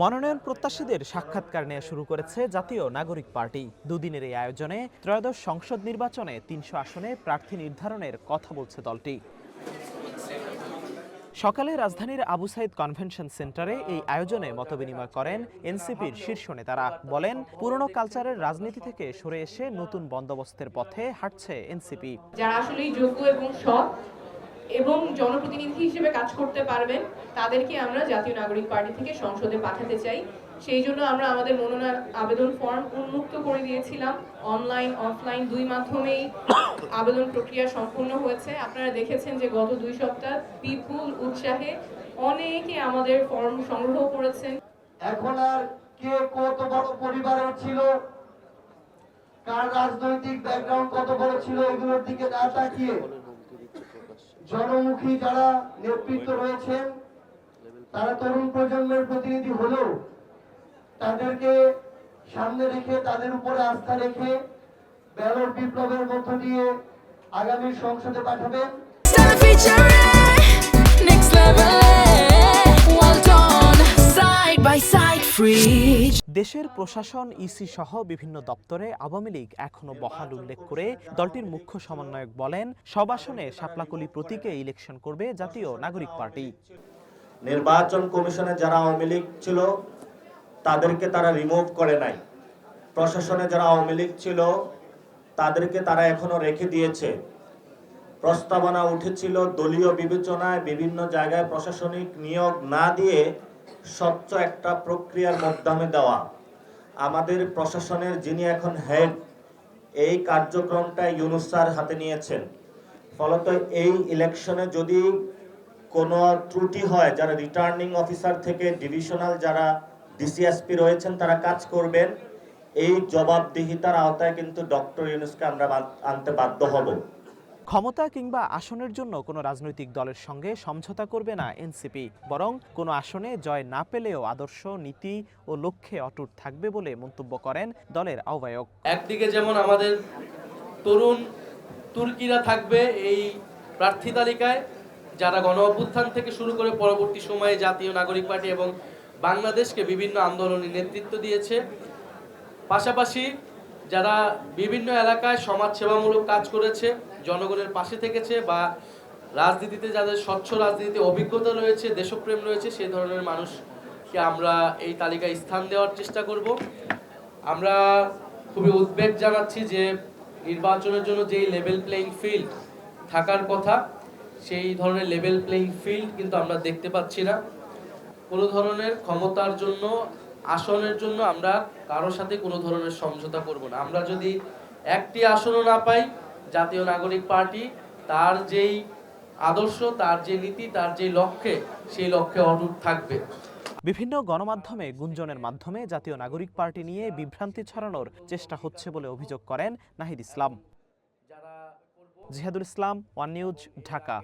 মনোনয়ন প্রত্যাশীদের সাক্ষাৎকার নেওয়া শুরু করেছে জাতীয় নাগরিক পার্টি। দুদিনের এই আয়োজনে ত্রয়োদশ সংসদ নির্বাচনে তিনশো আসনে প্রার্থী নির্ধারণের কথা বলছে দলটি। সকালে রাজধানীর আবু সাইদ কনভেনশন সেন্টারে এই আয়োজনে মতবিনিময় করেন এনসিপির শীর্ষ নেতারা। বলেন পুরনো কালচারের রাজনীতি থেকে সরে এসে নতুন বন্দোবস্তের পথে হাঁটছে এনসিপি। যারা আসলেই যোগ্য এবং সৎ এবং জনপ্রতিনিধি হিসেবে কাজ করতে পারবেন, তাদেরকে আমরা জাতীয় নাগরিক পার্টি থেকে সংসদে পাঠাতে চাই। সেই জন্য আমরা আমাদের মনোনয়ন আবেদন ফর্ম উন্মুক্ত করে দিয়েছিলাম অনলাইন অফলাইন দুই মাধ্যমেই আবেদন প্রক্রিয়া সম্পূর্ণ হয়েছে। আপনারা দেখেছেন যে গত দুই সপ্তাহ বিপুল উৎসাহে অনেকে আমাদের ফর্ম সংগ্রহ করেছেন। এখন আর কে কত বড় পরিবারের ছিল? কার রাজনৈতিক ব্যাকগ্রাউন্ড কত বড় ছিল? এগুলোর দিকে না তাকিয়ে জনমুখী যারা নেতৃত্ব রয়েছেন, তারা তরুণ প্রজন্মের প্রতিনিধি হলেও তাদেরকে সামনে রেখে, তাদের উপরে আস্থা রেখে ব্যালট বিপ্লবের মধ্য দিয়ে আগামী সংসদে পাঠাবেন। দেশের প্রশাসন ইসি সহ বিভিন্ন দপ্তরে আওয়ামী লীগ এখনও বহাল উল্লেখ করে দলটির মুখ্য সমন্বয়ক বলেন সব আসনে শাপলাকলি প্রতীকে ইলেকশন করবে জাতীয় নাগরিক পার্টি। নির্বাচন কমিশনে যারা আওয়ামী লীগ ছিল তাদেরকে তারা রিমুভ করে নাই। প্রশাসনে যারা আওয়ামী লীগ ছিল তাদেরকে তারা এখনও রেখে দিয়েছে। প্রস্তাবনা উঠেছিল দলীয় বিবেচনায় বিভিন্ন জায়গায় প্রশাসনিক নিয়োগ না দিয়ে স্বচ্ছ একটা প্রক্রিয়ার মাধ্যমে দেওয়া। আমাদের প্রশাসনের যিনি এখন হেড, এই কার্যক্রমটা ইউনুস স্যার হাতে নিয়েছেন। ফলত এই ইলেকশনে যদি কোনো ত্রুটি হয়, যারা রিটার্নিং অফিসার থেকে ডিভিশনাল যারা ডিসিএসপি রয়েছেন, তারা কাজ করবেন, এই জবাবদিহিতার আওতায় কিন্তু ডক্টর ইউনুসকে আমরা আনতে বাধ্য হব। ক্ষমতা কিংবা আসনের জন্য কোনো রাজনৈতিক দলের সঙ্গে সমঝোতা করবে না এনসিপি, বরং কোনো আসনে জয় না পেলেও আদর্শ, নীতি ও লক্ষ্যে অটুট থাকবে বলে মন্তব্য করেন দলের আহ্বায়ক। একদিকে যেমন আমাদের তরুণ তুর্কিরা থাকবে এই প্রার্থী তালিকায়, যারা গণ অভ্যুত্থান থেকে শুরু করে পরবর্তী সময়ে জাতীয় নাগরিক পার্টি এবং বাংলাদেশকে বিভিন্ন আন্দোলনে নেতৃত্ব দিয়েছে, পাশাপাশি যারা বিভিন্ন এলাকায় সমাজসেবামূলক কাজ করেছে, জনগণের পাশে থেকেছে বা রাজনীতিতে যাদের স্বচ্ছ রাজনীতিতে অভিজ্ঞতা রয়েছে, দেশপ্রেম রয়েছে, সেই ধরনের মানুষকে আমরা এই তালিকায় স্থান দেওয়ার চেষ্টা করব। আমরা খুবই উদ্বেগ জানাচ্ছি যে নির্বাচনের জন্য যেই লেভেল প্লেইং ফিল্ড থাকার কথা, সেই ধরনের লেভেল প্লেইং ফিল্ড কিন্তু আমরা দেখতে পাচ্ছি না। কোনো ধরনের ক্ষমতার জন্য আসনের জন্য আমরা কারোর সাথে কোনো ধরনের সমঝোতা করব না। আমরা যদি একটি আসনও না পাই জাতীয় নাগরিক পার্টি তার যেই আদর্শ তার যে নীতি তার যে লক্ষ্যে সেই লক্ষ্যে অটুট থাকবে। বিভিন্ন গণমাধ্যমে গুঞ্জনের মাধ্যমে জাতীয় নাগরিক পার্টি নিয়ে বিভ্রান্তি ছড়ানোর চেষ্টা হচ্ছে বলে অভিযোগ করেন নাহিদ ইসলাম। Jihadul Islam one news Dhaka.